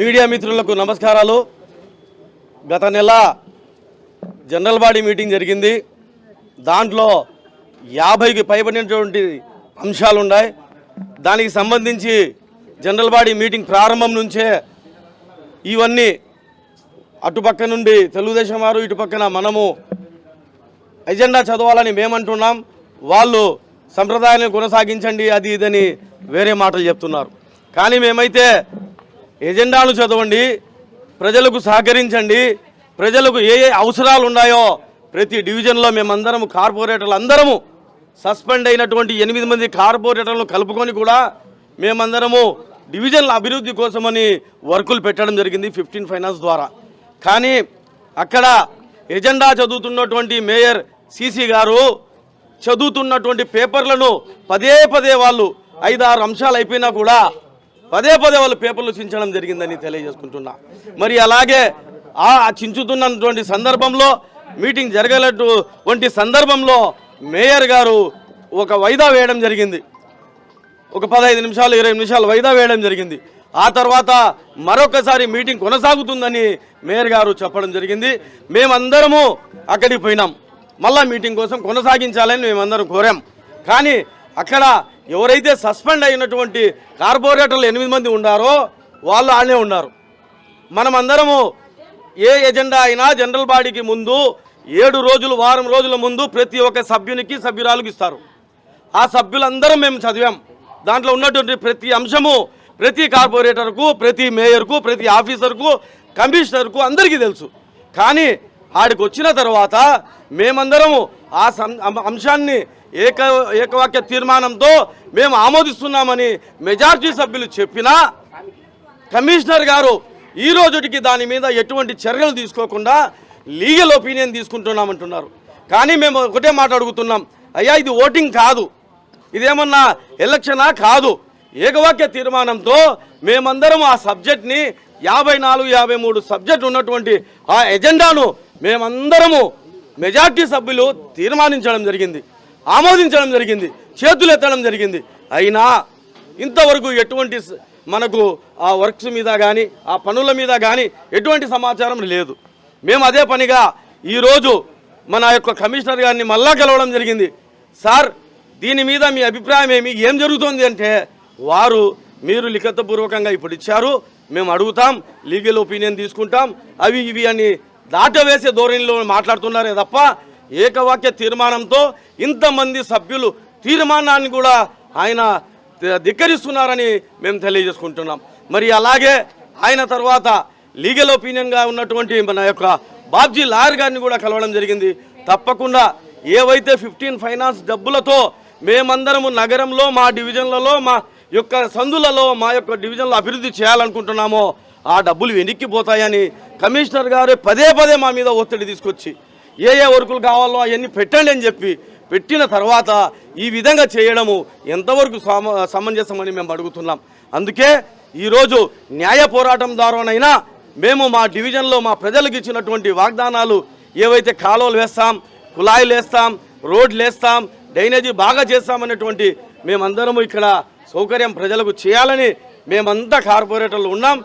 Media మిత్రులకు నమస్కారాలు. గత నెల జనరల్ బాడీ మీటింగ్ జరిగింది. దాంట్లో యాభైకి పైబడినటువంటి అంశాలు ఉన్నాయి దానికి సంబంధించి జనరల్ బాడీ మీటింగ్ ప్రారంభం నుంచే ఇవన్నీ అటుపక్క నుండి తెలుగుదేశం వారు ఇటు పక్కన మనము ఎజెండా చదవాలని మేమంటున్నాం. వాళ్ళు సంప్రదాయాన్ని కొనసాగించండి అది ఇదని వేరే మాటలు చెప్తున్నారు. కానీ మేమైతే ఎజెండాను చదవండి ప్రజలకు సహకరించండి ప్రజలకు ఏ ఏ అవసరాలు ఉన్నాయో ప్రతి డివిజన్లో మేమందరం కార్పొరేటర్లు అందరము సస్పెండ్ అయినటువంటి ఎనిమిది మంది కార్పొరేటర్లను కలుపుకొని కూడా మేమందరము డివిజన్ల అభివృద్ధి కోసమని వర్కులు పెట్టడం జరిగింది ఫిఫ్టీన్ ఫైనాన్స్ ద్వారా. కానీ అక్కడ ఎజెండా చదువుతున్నటువంటి మేయర్ సిసి గారు చదువుతున్నటువంటి పేపర్లను పదే పదే వాళ్ళు ఐదారు అంశాలు అయిపోయినా కూడా పదే పదే వాళ్ళు పేపర్లు చించడం జరిగిందని తెలియజేసుకుంటున్నా. మరి అలాగే ఆ చించుతున్నటువంటి సందర్భంలో మీటింగ్ జరగనటువంటి సందర్భంలో మేయర్ గారు ఒక వైదా వేయడం జరిగింది. ఒక పదహైదు నిమిషాలు ఇరవై నిమిషాలు వైదా వేయడం జరిగింది. ఆ తర్వాత మరొకసారి మీటింగ్ కొనసాగుతుందని మేయర్ గారు చెప్పడం జరిగింది. మేమందరము అక్కడికి పోయినాం. మళ్ళా మీటింగ్ కోసం కొనసాగించాలని మేమందరం కోరాం. కానీ అక్కడ ఎవరైతే సస్పెండ్ అయినటువంటి కార్పొరేటర్లు ఎనిమిది మంది ఉన్నారో వాళ్ళు ఆడనే ఉన్నారు. మనమందరము ఏ ఎజెండా అయినా జనరల్ బాడీకి ముందు ఏడు రోజులు వారం రోజుల ముందు ప్రతి ఒక్క సభ్యునికి సభ్యురాలకు ఇస్తారు. ఆ సభ్యులందరం మేము చదివాం. దాంట్లో ఉన్నటువంటి ప్రతి అంశము ప్రతి కార్పొరేటర్కు ప్రతి మేయర్కు ప్రతి ఆఫీసర్కు కమిషనర్కు అందరికీ తెలుసు. కానీ ఆడికి వచ్చిన తర్వాత మేమందరము ఆ సం- అంశాన్ని ఏక ఏకవాక్య తీర్మానంతో మేము ఆమోదిస్తున్నామని మెజార్టీ సభ్యులు చెప్పినా కమిషనర్ గారు ఈ రోజుకి దాని మీద ఎటువంటి చర్యలు తీసుకోకుండా లీగల్ ఒపీనియన్ తీసుకుంటున్నామంటున్నారు. కానీ మేము ఒకటే మాట అడుగుతున్నాం. అయ్యా ఇది ఓటింగ్ కాదు. ఇదేమన్నా ఎలక్షనా కాదు. ఏకవాక్య తీర్మానంతో మేమందరం ఆ సబ్జెక్ట్ని యాభై నాలుగు యాభై మూడు సబ్జెక్ట్ ఉన్నటువంటి ఆ ఎజెండాను మేమందరము మెజార్టీ సభ్యులు తీర్మానించడం జరిగింది ఆమోదించడం జరిగింది చేతులు ఎత్తడం జరిగింది. అయినా ఇంతవరకు ఎటువంటి మనకు ఆ వర్క్స్ మీద కానీ ఆ పనుల మీద కానీ ఎటువంటి సమాచారం లేదు. మేము అదే పనిగా ఈరోజు మన యొక్క కమిషనర్ గారిని మళ్ళా కలవడం జరిగింది. సార్ దీని మీద మీ అభిప్రాయం ఏమి? ఏం జరుగుతోంది అంటే వారు మీరు లిఖితపూర్వకంగా ఇప్పుడు ఇచ్చారు మేము అడుగుతాం లీగల్ ఒపీనియన్ తీసుకుంటాం అవి ఇవి అని దాటవేసే ధోరణిలో మాట్లాడుతున్నారే తప్ప ఏకవాక్య తీర్మానంతో ఇంతమంది సభ్యులు తీర్మానాన్ని కూడా ఆయన ధిక్కరిస్తున్నారని మేము తెలియజేసుకుంటున్నాం. మరి అలాగే ఆయన తర్వాత లీగల్ ఒపీనియన్గా ఉన్నటువంటి మన యొక్క బాబ్జీ లాయర్ గారిని కూడా కలవడం జరిగింది. తప్పకుండా ఏవైతే ఫిఫ్టీన్ ఫైనాన్స్ డబ్బులతో మేమందరము నగరంలో మా డివిజన్లలో మా యొక్క సందులలో మా యొక్క డివిజన్లో అభివృద్ధి చేయాలనుకుంటున్నామో ఆ డబ్బులు వెనక్కిపోతాయని కమిషనర్ గారు పదే పదే మా మీద ఒత్తిడి తీసుకొచ్చి ఏ ఏ వర్కులు కావాలో అవన్నీ పెట్టండి అని చెప్పి పెట్టిన తర్వాత ఈ విధంగా చేయడము ఎంతవరకు సమంజసమని మేము అడుగుతున్నాం. అందుకే ఈరోజు న్యాయ పోరాటం ద్వారానైనా మేము మా డివిజన్లో మా ప్రజలకు ఇచ్చినటువంటి వాగ్దానాలు ఏవైతే కాలువలు వేస్తాం కుళాయిలు వేస్తాం రోడ్లు వేస్తాం డ్రైనేజీ బాగా చేస్తామనేటువంటి మేమందరము ఇక్కడ సౌకర్యం ప్రజలకు చేయాలని మేమంతా కార్పొరేటర్లు ఉన్నాం.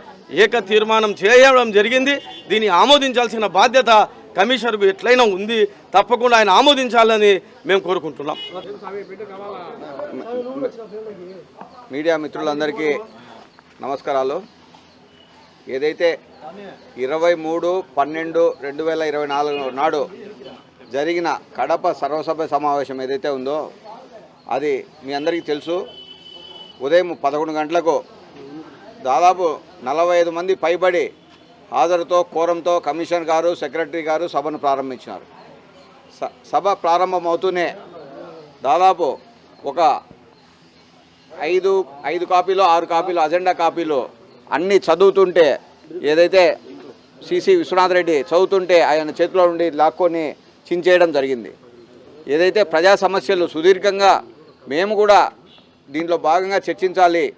ఏక తీర్మానం చేయడం జరిగింది. దీన్ని ఆమోదించాల్సిన బాధ్యత కమిషనర్కు ఎట్లయినా ఉంది. తప్పకుండా ఆయన ఆమోదించాలని మేము కోరుకుంటున్నాం. మీడియా మిత్రులందరికీ నమస్కారాలు. ఏదైతే ఇరవై మూడు పన్నెండు రెండు వేల ఇరవై నాలుగు నాడు జరిగిన కడప సర్వసభ్య సమావేశం ఏదైతే ఉందో అది మీ అందరికీ తెలుసు. ఉదయం పదకొండు గంటలకు దాదాపు నలభై ఐదు మంది పైబడి హాజరుతో కోరంతో కమిషనర్ గారు సెక్రటరీ గారు సభను ప్రారంభించినారు. స- సభ ప్రారంభమవుతూనే దాదాపు ఒక ఐదు ఐదు కాపీలు ఆరు కాపీలు అజెండా కాపీలు అన్నీ చదువుతుంటే ఏదైతే సిసి విశ్వనాథ్ రెడ్డి చదువుతుంటే ఆయన చేతిలో నుండి లాక్కొని చించేయడం జరిగింది. ఏదైతే ప్రజా సమస్యలు సుదీర్ఘంగా మేము కూడా దీంట్లో భాగంగా చర్చించాలి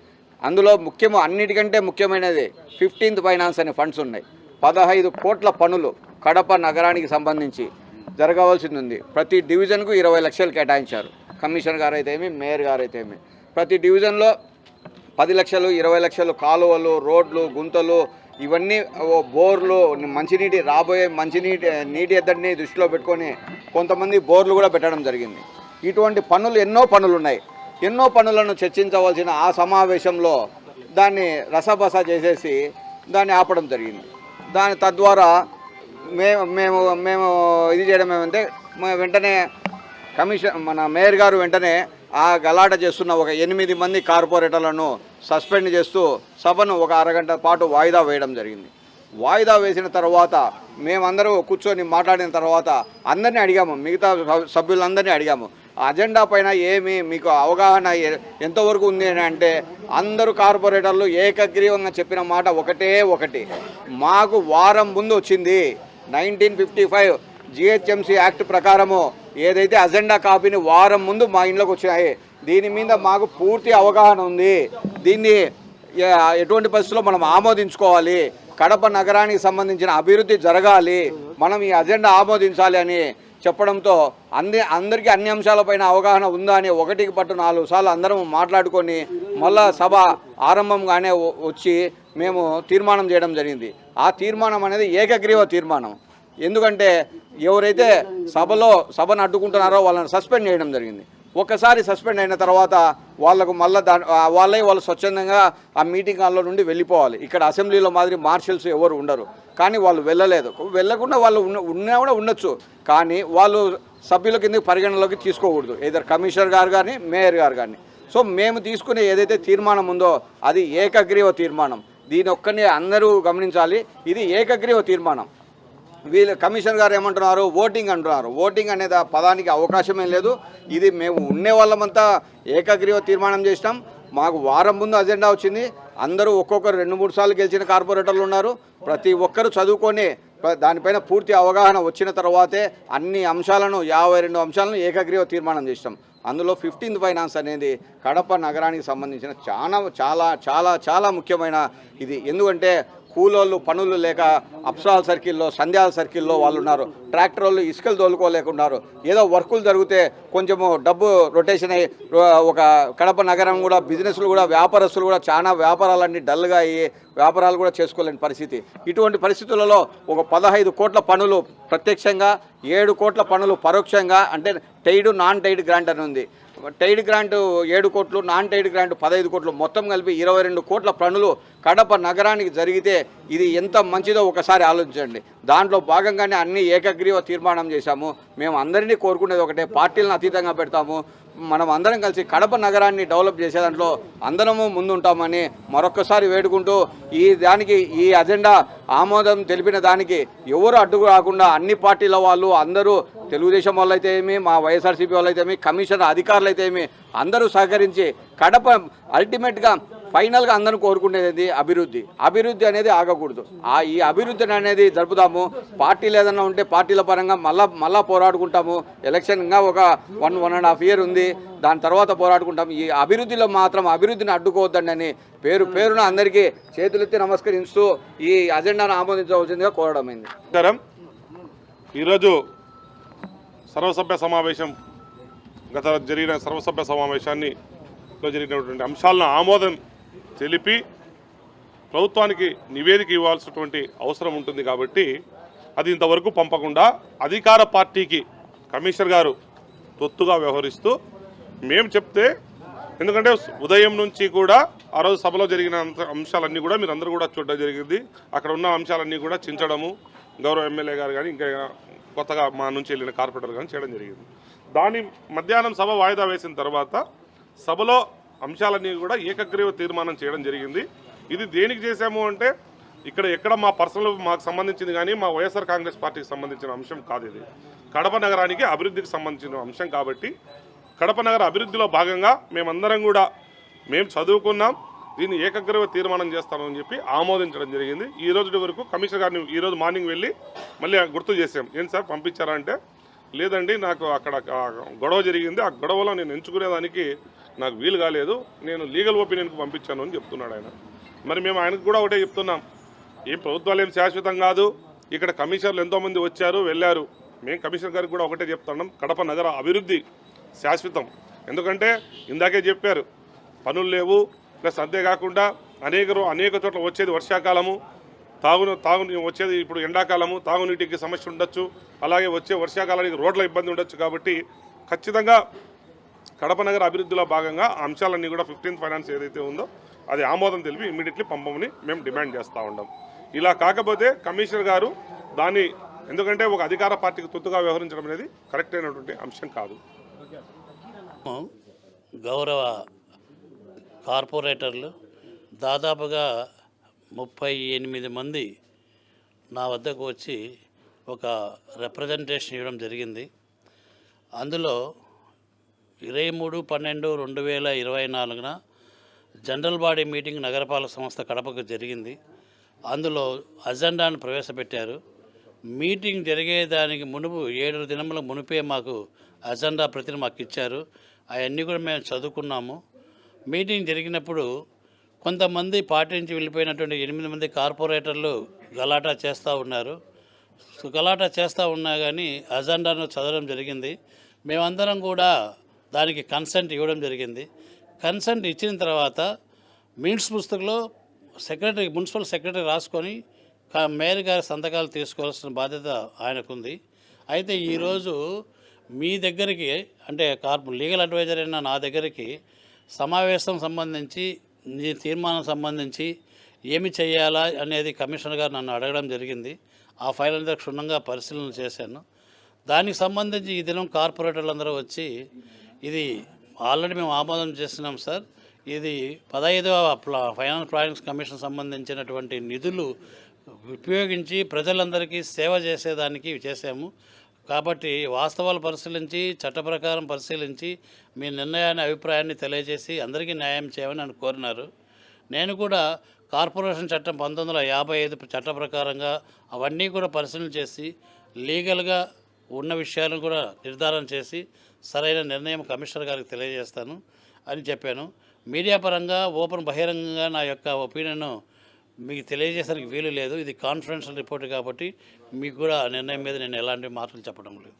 అందులో ముఖ్యము అన్నిటికంటే ముఖ్యమైనది ఫిఫ్టీన్త్ ఫైనాన్స్ అనే ఫండ్స్ ఉన్నాయి. పదహైదు కోట్ల పనులు కడప నగరానికి సంబంధించి జరగవలసింది ఉంది ప్రతి డివిజన్కు ఇరవై లక్షలు కేటాయించారు. కమిషనర్ గారు అయితే ఏమి మేయర్ గారు అయితే ఏమి ప్రతి డివిజన్లో పది లక్షలు ఇరవై లక్షలు కాలువలు రోడ్లు గుంతలు ఇవన్నీ ఓ బోర్లు మంచినీటి రాబోయే మంచినీటి నీటి ఎద్దడిని దృష్టిలో పెట్టుకొని కొంతమంది బోర్లు కూడా పెట్టడం జరిగింది. ఇటువంటి పనులు ఎన్నో పనులు ఉన్నాయి ఎన్నో పనులను చర్చించవలసిన ఆ సమావేశంలో దాన్ని రసబస చేసేసి దాన్ని ఆపడం జరిగింది. దాని తద్వారా మేము మేము మేము ఇది చేయడం ఏమంటే వెంటనే కమిషన్ మన మేయర్ గారు వెంటనే ఆ గలాట చేస్తున్న ఒక ఎనిమిది మంది కార్పొరేటర్లను సస్పెండ్ చేస్తూ సభను ఒక అరగంట పాటు వాయిదా వేయడం జరిగింది. వాయిదా వేసిన తర్వాత మేమందరూ కూర్చొని మాట్లాడిన తర్వాత అందరినీ అడిగాము మిగతా సభ్యులందరినీ అడిగాము. అజెండా పైన ఏమి మీకు అవగాహన ఎంతవరకు ఉంది అని అంటే అందరూ కార్పొరేటర్లు ఏకగ్రీవంగా చెప్పిన మాట ఒకటే ఒకటి. మాకు వారం ముందు వచ్చింది nineteen fifty five GHMC act ప్రకారము ఏదైతే అజెండా కాపీని వారం ముందు మా ఇంట్లోకి వచ్చాయి దీని మీద మాకు పూర్తి అవగాహన ఉంది. దీన్ని ఎటువంటి పరిస్థితుల్లో మనం ఆమోదించుకోవాలి కడప నగరానికి సంబంధించిన అభివృద్ధి జరగాలి మనం ఈ అజెండా ఆమోదించాలి అని చెప్పడంతో అంది అందరికీ అన్ని అంశాలపైన అవగాహన ఉందా అని ఒకటికి పట్టు నాలుగు సార్లు అందరం మాట్లాడుకొని మళ్ళా సభ ఆరంభంగానే వచ్చి మేము తీర్మానం చేయడం జరిగింది. ఆ తీర్మానం అనేది ఏకగ్రీవ తీర్మానం. ఎందుకంటే ఎవరైతే సభలో సభను అడ్డుకుంటున్నారో వాళ్ళని సస్పెండ్ చేయడం జరిగింది. ఒకసారి సస్పెండ్ అయిన తర్వాత వాళ్ళకు మళ్ళీ దా వాళ్ళే వాళ్ళు స్వచ్ఛందంగా ఆ మీటింగ్ హాల్లో నుండి వెళ్ళిపోవాలి. ఇక్కడ అసెంబ్లీలో మాదిరి మార్షల్స్ ఎవరు ఉండరు. కానీ వాళ్ళు వెళ్ళలేదు. వెళ్ళకుండా వాళ్ళు ఉన్న ఉన్నా కూడా ఉండొచ్చు. కానీ వాళ్ళు సభ్యుల కింద పరిగణలోకి తీసుకోకూడదు. ఏదర్ కమిషనర్ గారు కానీ మేయర్ గారు కానీ. సో మేము తీసుకునే ఏదైతే తీర్మానం ఉందో అది ఏకగ్రీవ తీర్మానం. దీని ఒక్కనే అందరూ గమనించాలి. ఇది ఏకగ్రీవ తీర్మానం. వీళ్ళు కమిషన్ గారు ఏమంటున్నారు? ఓటింగ్ అంటున్నారు. ఓటింగ్ అనేది ఆ పదానికి అవకాశమే లేదు. ఇది మేము ఉండే వాళ్ళమంతా ఏకగ్రీవ తీర్మానం చేసినాం. మాకు వారం ముందు అజెండా వచ్చింది. అందరూ ఒక్కొక్కరు రెండు మూడు సార్లు గెలిచిన కార్పొరేటర్లు ఉన్నారు. ప్రతి ఒక్కరు చదువుకొని దానిపైన పూర్తి అవగాహన వచ్చిన తర్వాతే అన్ని అంశాలను యాభై రెండు అంశాలను ఏకగ్రీవ తీర్మానం చేసినాం. అందులో ఫిఫ్టీన్త్ ఫైనాన్స్ అనేది కడప నగరానికి సంబంధించిన చాలా చాలా చాలా చాలా ముఖ్యమైన ఇది. ఎందుకంటే కూలోళ్ళు పనులు లేక అప్సరాల సర్కిల్లో సంధ్యాల సర్కిల్లో వాళ్ళు ఉన్నారు ట్రాక్టర్ వాళ్ళు ఇసుకలు తోలుకోలేకున్నారు. ఏదో వర్కులు జరిగితే కొంచెము డబ్బు రొటేషన్ అయ్యి ఒక కడప నగరం కూడా బిజినెస్లు కూడా వ్యాపారస్తులు కూడా చాలా వ్యాపారాలన్నీ డల్గా అయ్యి వ్యాపారాలు కూడా చేసుకోలేని పరిస్థితి. ఇటువంటి పరిస్థితులలో ఒక పదహైదు కోట్ల పనులు ప్రత్యక్షంగా ఏడు కోట్ల పనులు పరోక్షంగా అంటే టైడ్ నాన్ టైడ్ గ్రాంట్ అని ఉంది. టైడ్ గ్రాంట్ ఏడు కోట్లు నాన్ టైడ్ గ్రాంట్ పదహైదు కోట్లు మొత్తం కలిపి ఇరవై రెండు కోట్ల పనులు కడప నగరానికి జరిగితే ఇది ఎంత మంచిదో ఒకసారి ఆలోచించండి. దాంట్లో భాగంగానే అన్ని ఏకగ్రీవ తీర్మానం చేశాము. మేము అందరినీ కోరుకునేది ఒకటే పార్టీలను అతీతంగా పెడతాము. మనం అందరం కలిసి కడప నగరాన్ని డెవలప్ చేసే దాంట్లో అందరము ముందుంటామని మరొక్కసారి వేడుకుంటూ ఈ దానికి ఈ అజెండా ఆమోదం తెలిపిన దానికి ఎవరు అడ్డుకు రాకుండా అన్ని పార్టీల వాళ్ళు అందరూ తెలుగుదేశం వాళ్ళైతే ఏమి మా వైఎస్ఆర్సీపీ వాళ్ళైతే ఏమి కమిషన్ అధికారులు అయితే ఏమి అందరూ సహకరించి కడప అల్టిమేట్గా ఫైనల్గా అందరం కోరుకునేది అభివృద్ధి. అభివృద్ధి అనేది ఆగకూడదు. ఆ ఈ అభివృద్ధిని అనేది జరుపుదాము. పార్టీలు ఏదైనా ఉంటే పార్టీల పరంగా మళ్ళా మళ్ళా పోరాడుకుంటాము. ఎలక్షన్ ఇంకా ఒక one one and half year ఉంది. దాని తర్వాత పోరాడుకుంటాం ఈ అభివృద్ధిలో మాత్రం అభివృద్ధిని అడ్డుకోవద్దండి అని పేరు పేరున అందరికీ చేతులెత్తి నమస్కరిస్తూ ఈ అజెండాను ఆమోదించవలసిందిగా కోరడమైంది ఈరోజు సర్వసభ్య సమావేశం గత జరిగిన సర్వసభ్య సమావేశాన్ని జరిగినటువంటి అంశాలను ఆమోదం తెలిపి ప్రభుత్వానికి నివేదిక ఇవ్వాల్సినటువంటి అవసరం ఉంటుంది కాబట్టి అది ఇంతవరకు పంపకుండా అధికార పార్టీకి కమిషనర్ గారు తొత్తుగా వ్యవహరిస్తూ మేము చెప్తే ఎందుకంటే ఉదయం నుంచి కూడా ఆ రోజు సభలో జరిగిన అంశాలన్నీ కూడా మీరు అందరూ కూడా చూడడం జరిగింది. అక్కడ ఉన్న అంశాలన్నీ కూడా చించడము గౌరవ ఎమ్మెల్యే గారు కానీ ఇంకా కొత్తగా మా నుంచి వెళ్ళిన కార్పొరేటర్ కానీ చేయడం జరిగింది. దాని మధ్యాహ్నం సభ వాయిదా వేసిన తర్వాత సభలో అంశాలన్నీ కూడా ఏకగ్రీవ తీర్మానం చేయడం జరిగింది. ఇది దేనికి చేశాము అంటే ఇక్కడ ఎక్కడ మా పర్సనల్ మాకు సంబంధించింది కానీ మా వైఎస్ఆర్ కాంగ్రెస్ పార్టీకి సంబంధించిన అంశం కాదు ఇది. కడప నగరానికి అభివృద్ధికి సంబంధించిన అంశం కాబట్టి కడప నగర అభివృద్ధిలో భాగంగా మేమందరం కూడా మేము చదువుకున్నాం దీన్ని ఏకగ్రీవ తీర్మానం చేస్తామని చెప్పి ఆమోదించడం జరిగింది. ఈ రోజు వరకు కమిషనర్ గారిని ఈరోజు మార్నింగ్ వెళ్ళి మళ్ళీ గుర్తు చేసాం ఏంటి సార్ పంపించారా అంటే లేదండి నాకు అక్కడ గొడవ జరిగింది. ఆ గొడవలో నేను ఎంచుకునేదానికి నాకు వీలు కాలేదు. నేను లీగల్ ఒపీనియన్కి పంపించాను అని చెప్తున్నాడు ఆయన. మరి మేము ఆయనకు కూడా ఒకటే చెప్తున్నాం. ఏం ప్రభుత్వాలు ఏం శాశ్వతం కాదు. ఇక్కడ కమిషనర్లు ఎంతోమంది వచ్చారు వెళ్ళారు. మేము కమిషనర్ గారికి కూడా ఒకటే చెప్తున్నాం. కడప నగర అభివృద్ధి శాశ్వతం. ఎందుకంటే ఇందాకే చెప్పారు పనులు లేవు. ప్లస్ అంతేకాకుండా అనేక అనేక చోట్ల వచ్చేది వర్షాకాలము. తాగును తాగు వచ్చేది ఇప్పుడు ఎండాకాలము తాగునీటికి సమస్య ఉండొచ్చు. అలాగే వచ్చే వర్షాకాలానికి రోడ్ల ఇబ్బంది ఉండొచ్చు కాబట్టి ఖచ్చితంగా కడప నగర అభివృద్ధిలో భాగంగా అంశాలన్నీ కూడా ఫిఫ్టీన్త్ ఫైనాన్స్ ఏదైతే ఉందో అది ఆమోదం తెలిపి ఇమీడియట్లీ పంపమని మేము డిమాండ్ చేస్తూ ఉన్నాం ఇలా కాకపోతే కమిషనర్ గారు దాన్ని ఎందుకంటే ఒక అధికార పార్టీకి తొత్తుగా వ్యవహరించడం అనేది కరెక్ట్ అయినటువంటి అంశం కాదు. గౌరవ కార్పొరేటర్లు దాదాపుగా ముప్పై ఎనిమిది మంది నా వద్దకు వచ్చి ఒక రిప్రజెంటేషన్ ఇవ్వడం జరిగింది. అందులో ఇరవై మూడు పన్నెండు రెండు వేల ఇరవై నాలుగున జనరల్ బాడీ మీటింగ్ నగరపాలక సంస్థ కడపకు జరిగింది. అందులో అజెండాను ప్రవేశపెట్టారు. మీటింగ్ జరిగేదానికి మునుపు ఏడు దినముల మునిపే మాకు అజెండా ప్రతిని మాకు ఇచ్చారు. అవన్నీ కూడా మేము చదువుకున్నాము. మీటింగ్ జరిగినప్పుడు కొంతమంది పార్టీ నుంచి వెళ్ళిపోయినటువంటి ఎనిమిది మంది కార్పొరేటర్లు గలాటా చేస్తూ ఉన్నారు. గలాటా చేస్తూ ఉన్నా కానీ అజెండాను చదవడం జరిగింది. మేమందరం కూడా దానికి కన్సెంట్ ఇవ్వడం జరిగింది. కన్సెంట్ ఇచ్చిన తర్వాత మీన్స్ పుస్తకంలో సెక్రటరీ మున్సిపల్ సెక్రటరీ రాసుకొని మేయర్ గారి సంతకాలు తీసుకోవాల్సిన బాధ్యత ఆయనకుంది. అయితే ఈరోజు మీ దగ్గరికి అంటే కార్పొ లీగల్ అడ్వైజర్ అయిన నా దగ్గరికి సమావేశం సంబంధించి తీర్మానం సంబంధించి ఏమి చేయాలా అనేది కమిషనర్ గారు నన్ను అడగడం జరిగింది. ఆ ఫైల్ అంతా క్షుణ్ణంగా పరిశీలన చేశాను. దానికి సంబంధించి ఈ దినం కార్పొరేటర్లు అందరూ వచ్చి ఇది ఆల్రెడీ మేము ఆమోదం చేస్తున్నాం సార్. ఇది పదహైదవ ప్లా ఫైనాన్స్ ప్లానింగ్స్ కమిషన్ సంబంధించినటువంటి నిధులు ఉపయోగించి ప్రజలందరికీ సేవ చేసేదానికి చేసాము కాబట్టి వాస్తవాలు పరిశీలించి చట్ట ప్రకారం పరిశీలించి మీ నిర్ణయాన్ని అభిప్రాయాన్ని తెలియజేసి అందరికీ న్యాయం చేయమని అని కోరినారు. నేను కూడా కార్పొరేషన్ చట్టం పంతొమ్మిది వందల యాభై ఐదు చట్ట ప్రకారంగా అవన్నీ కూడా పరిశీలన చేసి లీగల్గా ఉన్న విషయాలను కూడా నిర్ధారణ చేసి సరైన నిర్ణయం కమిషనర్ గారికి తెలియజేస్తాను అని చెప్పాను. మీడియా పరంగా ఓపెన్ బహిరంగంగా నా యొక్క ఒపీనియన్ మీకు తెలియజేసరికి వీలు లేదు. ఇది కాన్ఫిడెన్షియల్ రిపోర్ట్ కాబట్టి మీకు కూడా నిర్ణయం మీద నేను ఎలాంటి మాటలు చెప్పడం లేదు.